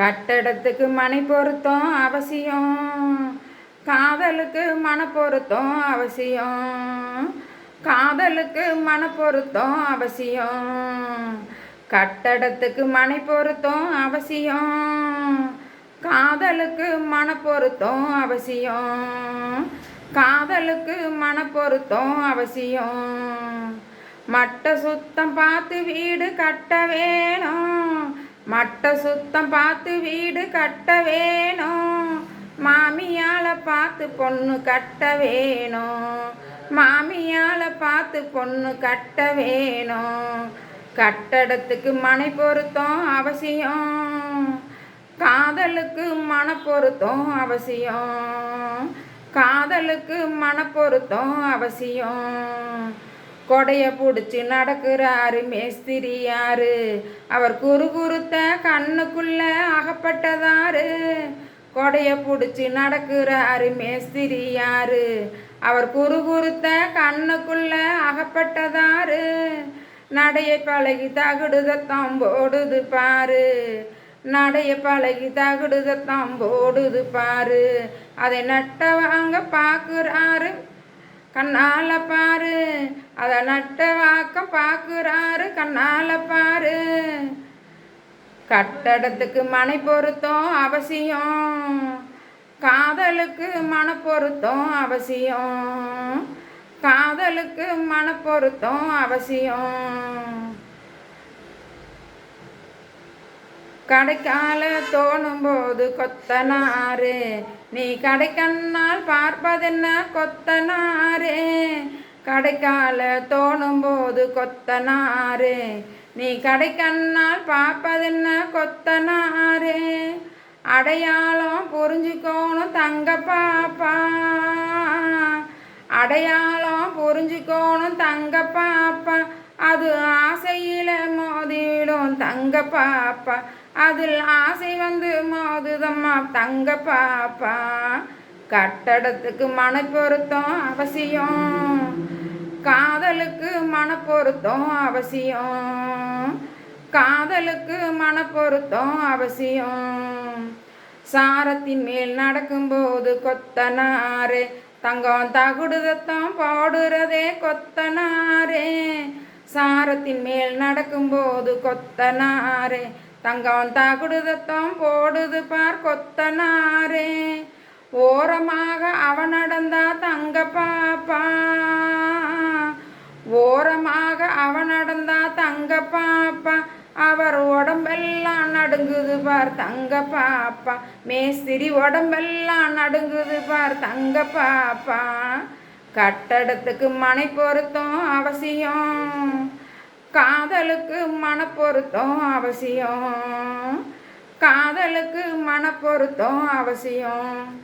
கட்டடத்துக்கு மனை பொருத்தம் அவசியம். காதலுக்கு மன பொருத்தம் அவசியம். காதலுக்கு மன பொருத்தம் அவசியம். கட்டடத்துக்கு மனை பொருத்தம் அவசியம். காதலுக்கு மன பொருத்தம் அவசியம். காதலுக்கு மன பொருத்தம் அவசியம். மட்ட சுத்தம் பார்த்து வீடு கட்ட வேணும். மட்ட சுத்தம் பார்த்து வீடு கட்ட வேணும் மாமியால பார்த்து பொண்ணு கட்ட வேணும் மாமியால பார்த்து பொண்ணு கட்ட வேணும் கட்டடத்துக்கு மனை பொருத்தம் அவசியம். காதலுக்கு மன பொருத்தம் அவசியம். காதலுக்கு மன பொருத்தம் அவசியம். கொடைய பிடிச்சி நடக்கிறாரு மேஸ்திரியாரு. அவர் குறு குறுத்த கண்ணுக்குள்ள அகப்பட்டதாரு. கொடைய பிடிச்சி நடக்கிறாரு மேஸ்திரியாரு. அவர் குறு குறுத்த கண்ணுக்குள்ள அகப்பட்டதாரு. நடைய பழகி தகுடுதத்தம் போடுது பாரு. நடைய பழகி தகுடுதத்தம் போடுது பாரு. அதை நட்ட வாங்க பார்க்குறாரு கண்ணால பாரு. அதை நட்ட வாக்கம் பார்க்குறாரு கண்ணால பாரு. கட்டடத்துக்கு மனை பொருத்தம் அவசியம். காதலுக்கு மன பொருத்தம் அவசியம். காதலுக்கு மன பொருத்தம் அவசியம். கடைக்கால தோணும் போது கொத்தனாரே. நீ கடைக்கண்ணால் பார்ப்பதென்ன கொத்தனாரே? கடைக்கால தோணும் போது கொத்தனாரே. நீ கடைக்கண்ணால் பார்ப்பதென்ன கொத்தனாரே? அடையாளம் புரிஞ்சுக்கோணும் தங்க பாப்பா. அடையாளம் புரிஞ்சுக்கோணும் தங்க பாப்பா. அது ஆசையில் மோதிடும் தங்க பாப்பா. அதில் ஆசை வந்து மோதுதம்மா தங்க பாப்பா. கட்டடத்துக்கு மன பொருத்தம் அவசியம். காதலுக்கு மன பொருத்தம் அவசியம். காதலுக்கு மன பொருத்தம் அவசியம். சாரத்தின் மேல் நடக்கும்போது கொத்தனாரே தங்கம் தகுடுதத்தம் போடுறதே கொத்தனாரே. சாரத்தின் மேல் நடக்கும்போது கொத்தனாரே தங்கம் தகுடுதத்தம் போடுது பார் கொத்தனாரே. ஓரமாக அவன் நடந்தா தங்க பாப்பா. ஓரமாக அவன் நடந்தா தங்க பாப்பா. அவர் உடம்பெல்லாம் நடுங்குது பார் தங்க பாப்பா. மேஸ்திரி உடம்பெல்லாம் நடுங்குது பார் தங்க பாப்பா. கட்டடத்துக்கு மனை பொருத்தம் அவசியம். காதலுக்கு மனப்பொருத்தம் அவசியம். காதலுக்கு மன பொருத்தம் அவசியம்.